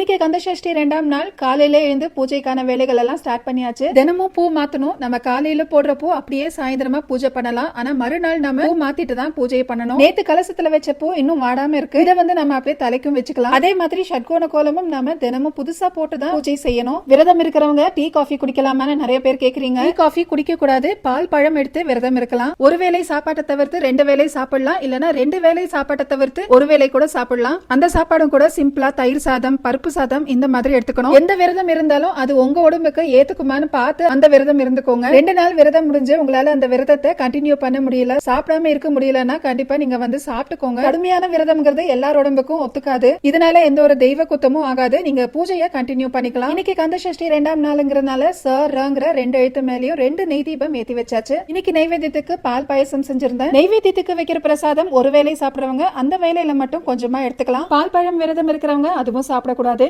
இன்னைக்கு கந்தசஷ்டி ரெண்டாம் நாள். காலையில எழுந்து பூஜைக்கான வேலைகள் எல்லாம் ஸ்டார்ட் பண்ணியாச்சு. தினமும் பூ மாத்தணும். நம்ம காலையில போடுற பூ அப்படியே சாயந்தரமா பூஜை பண்ணலாம். ஆனா மறுநாள் நம்ம பூ மாத்திட்டு தான் பூஜை பண்ணணும். நேத்து கலசத்துல வச்ச பூ இன்னும் வாடாம இருக்கு. இதை வந்து நம்ம அப்படியே தலைக்கும் வச்சுக்கலாம். அதே மாதிரி ஷட்கோண கோலமும் நாம தினமும் புதுசா போட்டு தான் பூஜை செய்யணும். விரதம் இருக்கிறவங்க டீ காஃபி குடிக்கலாமான்னு நிறைய பேர் கேக்குறீங்க. டீ காஃபி குடிக்க கூடாது பால் பழம் எடுத்து விரதம் இருக்கலாம். ஒரு வேளை சாப்பாட்டை தவிர்த்து ரெண்டு வேளை சாப்பிடலாம். இல்லனா ரெண்டு வேளை சாப்பாட்டை தவிர்த்து ஒரு வேளை கூட சாப்பிடலாம். அந்த சாப்பாடும் கூட சிம்பிளா தயிர் சாதம் பருப்பு சாதம் இந்த மாதிரி எடுத்துக்கணும். எந்த விரதம் இருந்தாலும் அது உங்க உடம்புக்கு ஏத்துக்குமான்னு பார்த்து அந்த விரதம் இருந்துக்கோங்க. ரெண்டு நாள் விரதம் முடிஞ்சு உங்களால அந்த விரதத்தை கண்டினியூ பண்ண முடியல சாப்பிடாம இருக்க முடியலன்னா கண்டிப்பா நீங்க வந்து சாப்பிட்டுக்கோங்க. கடுமையான விரதம்ங்கிறது எல்லார் உடம்புக்கும் ஒத்துக்காது. இதனால எந்த ஒரு தெய்வ குத்தமும் ஆகாது. நீங்க பூஜையை கண்டினியூ பண்ணிக்கலாம். இன்னைக்கு கந்த சஷ்டி ரெண்டாம் நாளுங்கிறதுனால சார் ரங்கிற ரெண்டு எழுத்து மேலேயும் ரெண்டு நெய் தீபம் ஏத்தி வச்சாச்சு. இன்னைக்கு நைவேத்தியத்துக்கு பால் பாயசம் செஞ்சிருந்தேன். நைவேத்தியத்துக்கு வைக்கிற பிரசாதம் ஒரு வேலையை சாப்பிடுறவங்க அந்த வேலையில மட்டும் கொஞ்சமா எடுத்துக்கலாம். பால் பழம் விரதம் இருக்கிறவங்க அதுவும் சாப்பிடக்கூடாது.